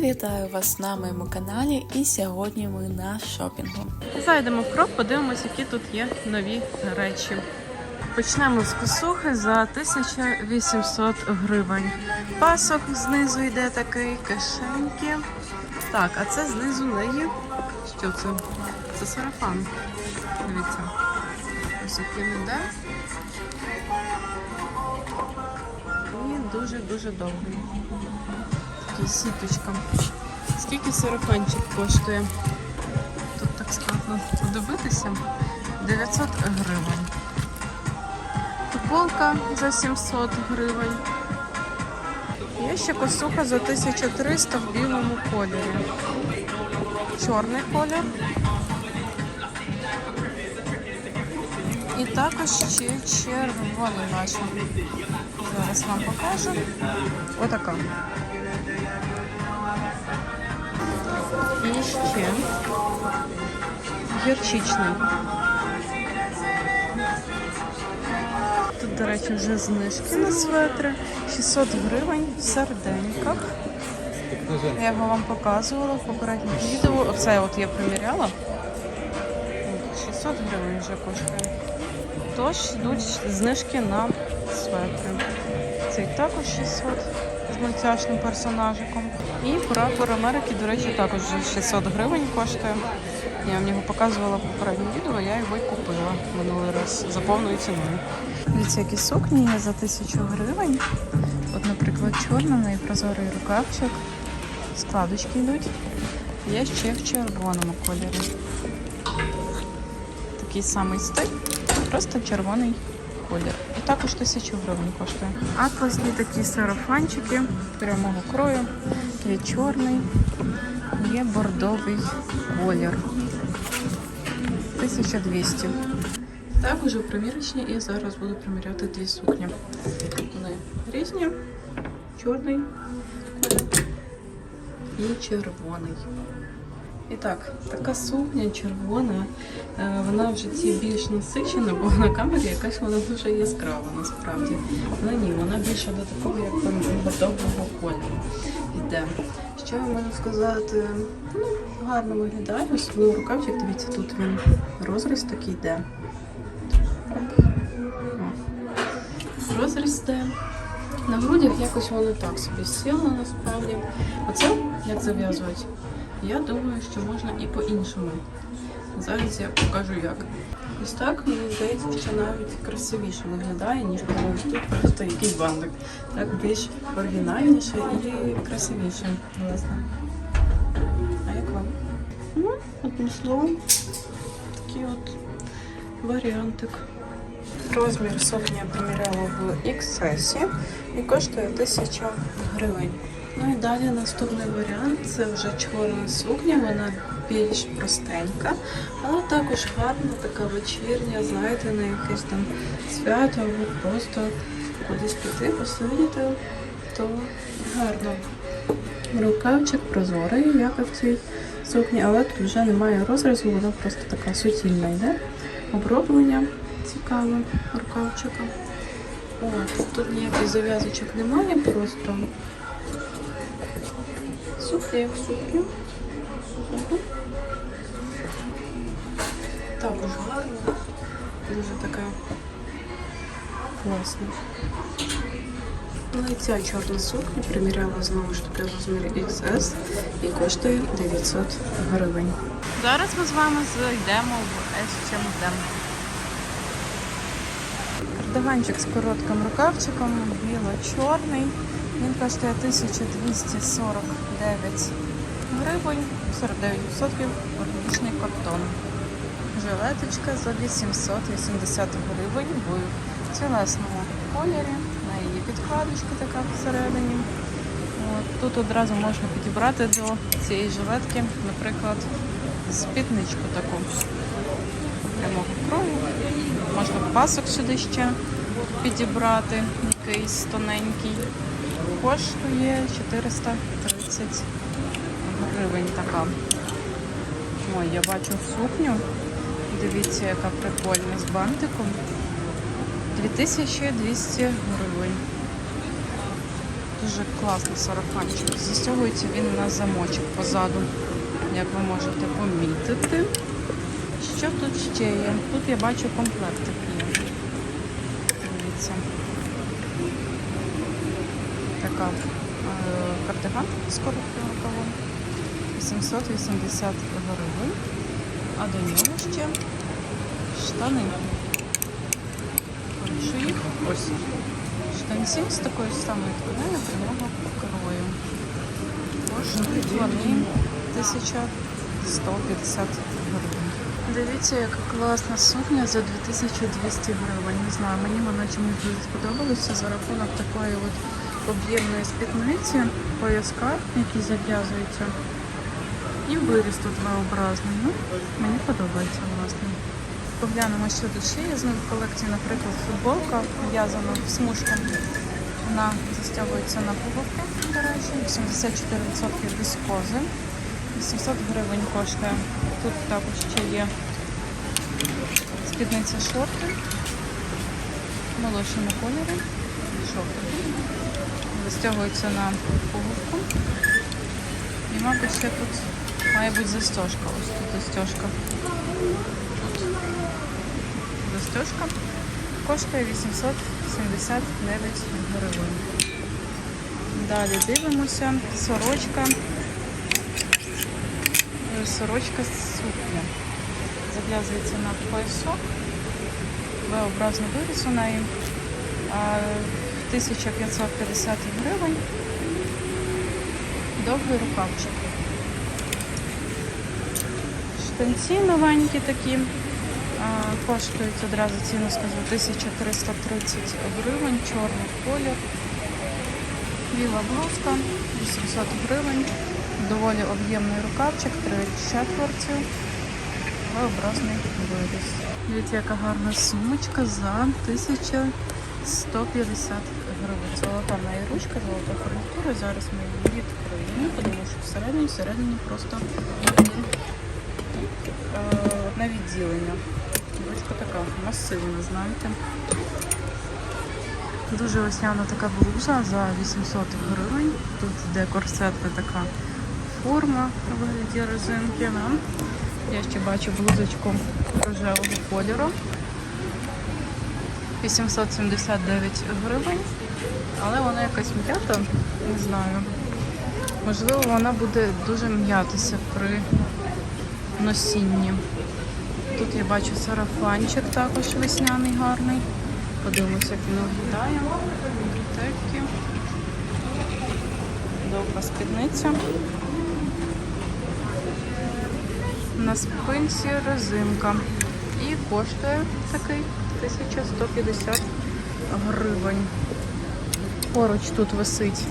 Вітаю вас на моєму каналі. І сьогодні ми на шопінгу. Зайдемо в крок, подивимось, які тут є нові речі. Почнемо з косухи за 1800 гривень. Пасок знизу йде такий, кишеньки. Так, а це знизу неї. Що це? Це сарафан. Дивіться. Ось яким іде. І дуже-дуже довгий. Такий сіточка. Скільки сарафанчик коштує? Тут так складно подивитися. 900 гривень. Футболка за 700 гривень. Є ще косуха за 1300 в білому кольорі. Чорний колір. І також ще червоний бачу. Зараз вам покажу. Отака. І ще. Тут, до речі, вже знижки на светри. 600 гривень в сарденьках. Я його вам показувала в попередніх відео. Оце от я приміряла. 600 гривень вже коштує. Тож йдуть знижки на светри. Цей також 600 з мультяшним персонажиком. І прапор Америки, до речі, також 600 гривень коштує. Я вам його показувала в попередньому відео, я його й купила минулий раз за повною ціною. Дивіться, які сукні є за 1000 гривень. От, наприклад, чорна, неї прозорий рукавчик, складочки йдуть. Є ще в червоному кольорі. Такий самий стиль, просто червоний колір. Також 1000 гривень коштує. Атласні такі сарафанчики прямого крою. Є чорний, є бордовий колір. 1200. Також у примірочні і зараз буду приміряти дві сукні. Вони різні, чорний колір і червоний. І так, така сукня червона, е, вона вже ці більш насичена, бо на камері якась вона дуже яскрава насправді. Але ні, вона більше до такого, як там бордового кольору йде. Що я можу сказати? Ну, гарно виглядає, особливо рукавчик, дивіться, тут він розріз такий йде. Розріз йде. На грудях якось воно так собі сіло насправді. Оце як зав'язувати. Я думаю, що можна і по-іншому. Зараз я покажу як. Ось так, мені здається, що навіть красивіше виглядає, ніж коли тут просто якийсь бандик. Так більш оригінальніше і красивіше, власне. А як вам? Ну, одним словом, такий от варіантик. Розмір сукні я приміряла в XS і коштує 1000 гривень. Ну і далі наступний варіант це вже чорна сукня, вона більш простенька, але також гарна, така вечірня, знаєте, на якесь там свято або просто кудись піти, посидіти, то гарно. Рукавчик прозорий, як і в цій сукні, але тут вже немає розрізу, вона просто така суцільна йде. Оброблення цікаве рукавчика. От, тут ніяких зав'язочок немає, просто сукня як сукня. Мгм. Також гарна, дуже така класна. Ну ця чорна сукня приміряла знову ж таки в розмірі XS і коштує 900 гривень. Зараз ми з вами зайдемо в H&M. Кардиганчик з коротким рукавчиком, біло-чорний. Він коштує 1249 гривень, 49% органічний картон. Жилеточка за 880 гривень в тілесному кольорі. На її підкладочка така всередині. Тут одразу можна підібрати до цієї жилетки, наприклад, спідничку таку прямого крою. Можна пасок сюди ще підібрати, якийсь тоненький. Коштує 430 гривень така. Ой, я бачу сукню. Дивіться, яка прикольна з бантиком. 2200 гривень. Дуже класний сарафанчик. Застягується він на замочок позаду, як ви можете помітити. Що тут ще є? Тут я бачу комплектик є. Дивіться. Така е, кардиган з коротким рукавом. 880 гривень. А до нього ще штани. Більше їх. Ось. Штанці з такою самою тканиною прямого покрою. Коштують вони 1150 гривень. Дивіться, яка класна сукня за 2200 гривень. Не знаю, мені вона чомусь дуже сподобалася за рахунок такої от об'ємної спідниці, пояска, які зав'язуються. І виріс тут V-образний. Ну, мені подобається, власне. Поглянемо, що тут ще є з них в колекції, наприклад, футболка в'язана в. Вона застягується на пуговки, до речі, 84% віскози. 800 гривень коштує. Тут також ще є спідниця шорти молочному кольорі. Шорти. Застягується на пуговку. І, мабуть, ще тут має бути застежка. Ось тут застежка. Тут застежка. Коштує 879 гривень. Далі дивимося. Сорочка. Сорочка з сукня. Зав'язується на поясок. V-образний виріс у неї. 1550 гривень. Довгий рукавчик. Штанці новенькі такі. Коштують одразу ціну скажу 1330 гривень, чорний колір. Біла блузка, 800 гривень. Доволі об'ємний рукавчик, 3 четверті. V-образний виріс. Дивіться, яка гарна сумочка за 1150 гривень. Золота неї ручка, золота фурнітура. Зараз ми її відкриємо, тому що всередині, всередині просто одне відділення. Ручка така масивна, знаєте. Дуже весняна така блуза за 800 гривень. Тут йде корсетка така форма у вигляді резинки. Да? Я ще бачу блузочку рожевого кольору. 879 гривень. Але вона якась м'ята, не знаю. Можливо, вона буде дуже м'ятися при носінні. Тут я бачу сарафанчик також весняний гарний. Подивимося, як він виглядає. Бретельки. Довга спідниця. На спинці резинка. І коштує такий 1150 гривень. Поруч тут висить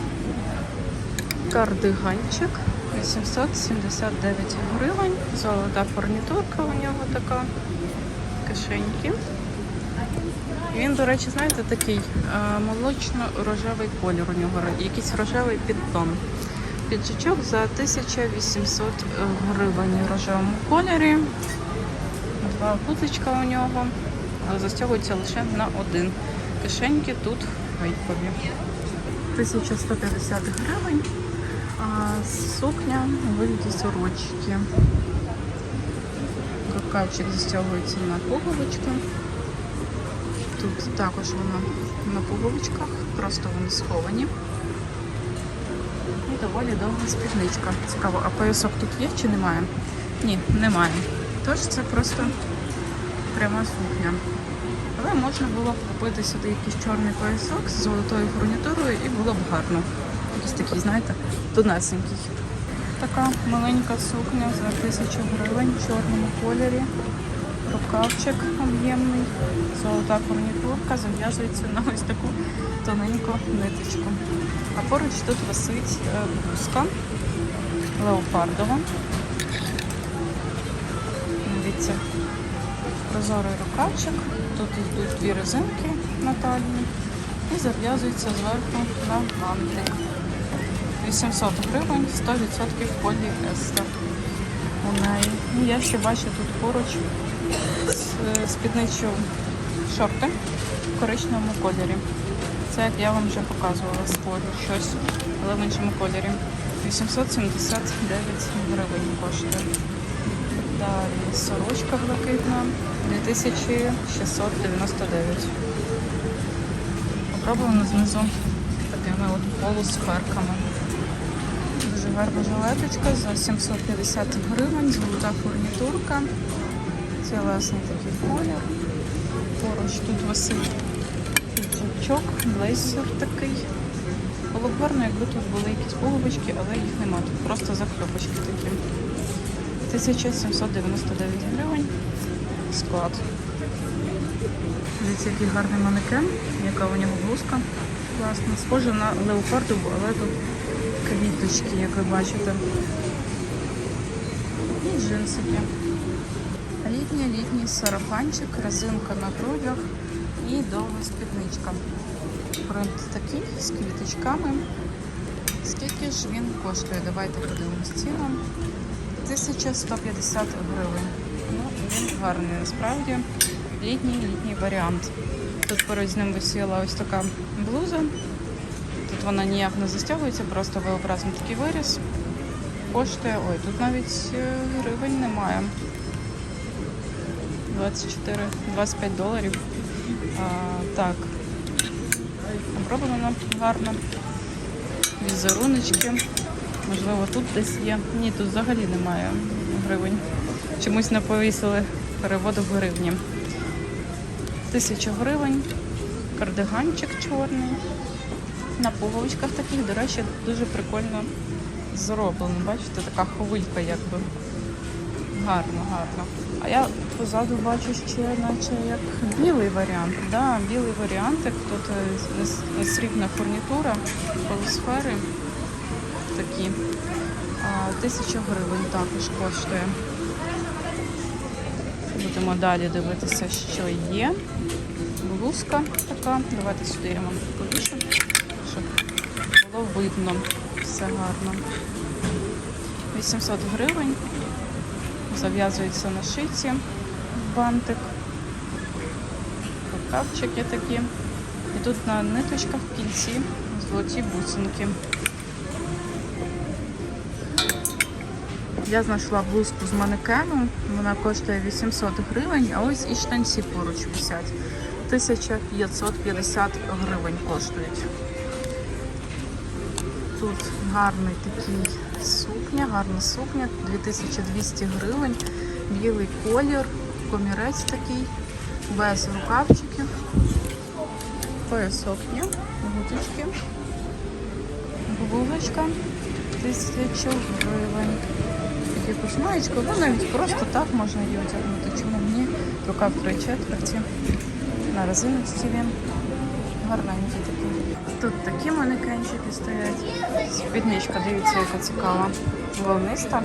кардиганчик. 879 гривень. Золота фурнітурка у нього така. Кишеньки. Він, до речі, знаєте, такий е, молочно-рожевий колір у нього, якийсь рожевий підтон. Піджачок за 1800 гривень у рожевому кольорі. Два гудзичка у нього. але Застягується лише на один. Кишеньки тут гайкові. 1150 гривень. А сукня у вигляді сорочки. Рукавчик застягується на пуговички. Тут також воно на пуговичках, просто вони сховані. Доволі довга спідничка. Цікаво, а поясок тут є чи немає? Ні, немає. Тож це просто пряма сукня. Але можна було б купити сюди якийсь чорний поясок з золотою фурнітурою і було б гарно. Якийсь такий, знаєте, тонесенький. Така маленька сукня за 1000 гривень в чорному кольорі. Рукавчик об'ємний, золота фурнітурка зав'язується на ось таку тоненьку ниточку. А поруч тут висить е, блузка леопардова. Дивіться, прозорий рукавчик. Тут йдуть дві резинки на талії і зав'язується зверху на бантик. 800 гривень, 100% поліестер у неї. І я ще бачу тут поруч спідничу шорти в коричневому кольорі. Це як я вам вже показувала схоже щось, але в іншому кольорі. 879 гривень коштує. Далі сорочка блакитна 2699. Попробуємо знизу такими от полусферками. Дуже гарна жилеточка за 750 гривень, золота фурнітурка. Цілесний такий колір. Поруч тут висить піджачок, блейсер такий. Було б гарно, якби тут були якісь пуговички, але їх нема. Тут просто закльопочки такі. 1799 гривень. Склад. Дивіться, який гарний манекен, яка у нього блузка. Класно. Схоже на леопардову, але тут квіточки, як ви бачите. І джинсики. Літній літній сарафанчик, резинка на грудях і довга спідничка. Принт такий з квіточками. Скільки ж він коштує? Давайте подивимось ціну. 1150 гривень. Ну, він гарний насправді. Літній літній варіант. Тут поруч з ним висіла ось така блуза. Тут вона ніяк не застягується, просто V-образний такий виріс. Коштує, ой, тут навіть е, гривень немає. 24-25 доларів. А, так. Оброблено гарно. Візеруночки. Можливо, тут десь є. Ні, тут взагалі немає гривень. Чомусь не повісили переводу в гривні. Тисяча гривень. Кардиганчик чорний. На пуговичках таких, до речі, дуже прикольно зроблено. Бачите, така хвилька якби. Гарно, гарно. А я позаду бачу ще наче як білий варіант. Да, білий варіантик. Тут е, срібна фурнітура, полусфери такі. Тисяча гривень також коштує. Будемо далі дивитися, що є. Блузка така. Давайте сюди я вам повішу, щоб було видно. Все гарно. 800 гривень. Зав'язується на шиці бантик. Рукавчики такі. І тут на ниточках в золоті бусинки. Я знайшла блузку з манекену, вона коштує 800 гривень, а ось і штанці поруч висять. 1550 гривень коштують. Тут гарний такий сукня, гарна сукня, 2200 гривень, білий колір, комірець такий, без рукавчиків, поясок є, гудочки, блузочка, 1000 гривень. Такі кусмаєчка, ну навіть просто так можна її одягнути. Чому ні? Рука в три четверті. На резиночці він. Гарненький такий. Тут такі манекенчики стоять. Спідничка, дивіться, яка цікава. Волниста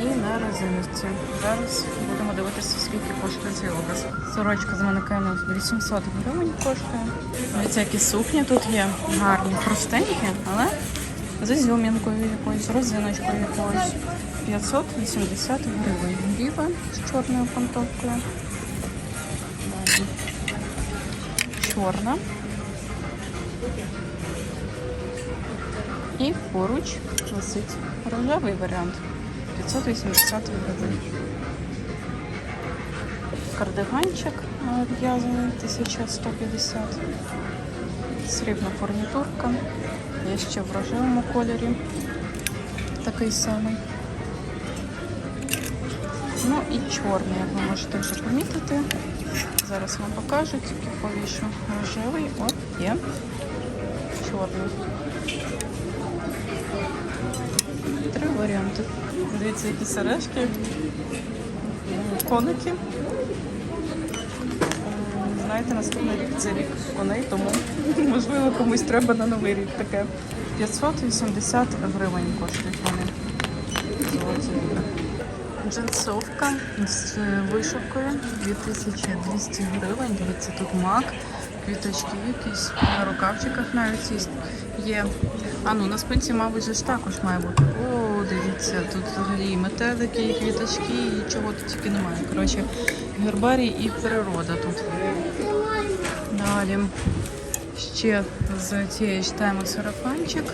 і на резиночці. Зараз будемо дивитися, скільки коштує цей образ. Сорочка з манекену 800 гривень коштує. Дивіться, які сукні тут є. Гарні, простенькі, але з ізюмінкою якоюсь, резиночкою якоюсь. 580 гривень. Біла з чорною пантовкою. Далі. Чорна. І поруч висить рожевий варіант 580 гривень. Кардиганчик в'язаний 1150. Срібна фурнітурка. Є ще в рожевому кольорі. Такий самий. Ну і чорний, як ви можете вже помітити. Зараз вам покажу, тільки повішу рожевий. От є чорний. Три варіанти. Дивіться, які сережки, коники. Знаєте, наступний рік це рік коней, тому можливо комусь треба на новий рік таке. 580 гривень коштують вони. Джинсовка з вишивкою 2200 гривень. Дивіться, тут мак, квіточки якісь, на рукавчиках навіть є-. А ну на спинці, мабуть, ж також має бути. О, дивіться, тут взагалі метелики, і квіточки, і чого тут тільки немає. Коротше, гербарій і природа тут. Далі. Ще з цієї ж теми сарафанчик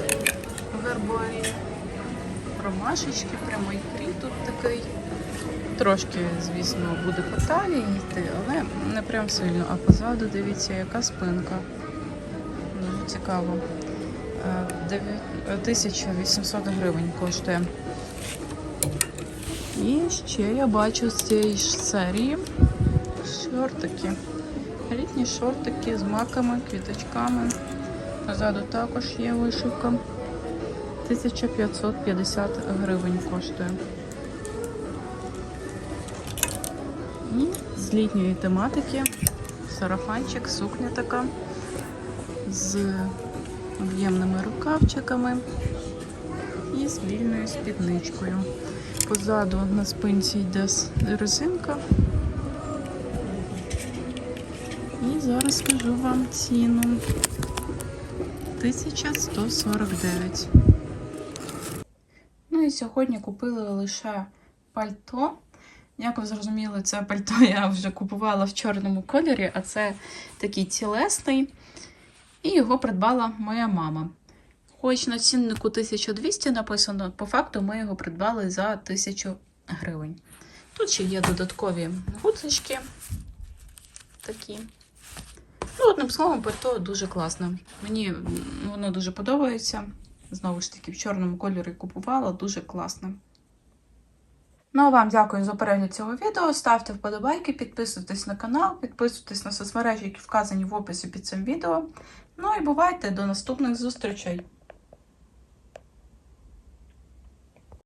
вербові. Ромашечки, прямо ікрі тут такий. Трошки, звісно, буде по талії йти, але не прям сильно. А позаду дивіться, яка спинка. Дуже цікаво. Е, дев'я- е, 1800 гривень коштує. І ще я бачу з цієї ж серії шортики. Літні шортики з маками, квіточками. Позаду також є вишивка. 1550 гривень коштує. З літньої тематики сарафанчик, сукня така з об'ємними рукавчиками і з вільною спідничкою. Позаду на спинці йде резинка. І зараз скажу вам ціну. 1149. Ну і сьогодні купили лише пальто. Як ви зрозуміли, це пальто я вже купувала в чорному кольорі, а це такий цілесний. І його придбала моя мама. Хоч на ціннику 1200 написано, по факту ми його придбали за 1000 гривень. Тут ще є додаткові гудзички такі. Ну, одним словом, пальто дуже класне. Мені воно дуже подобається. Знову ж таки, в чорному кольорі купувала, дуже класне. Ну а вам дякую за перегляд цього відео. Ставте вподобайки, підписуйтесь на канал, підписуйтесь на соцмережі, які вказані в описі під цим відео. Ну і бувайте до наступних зустрічей!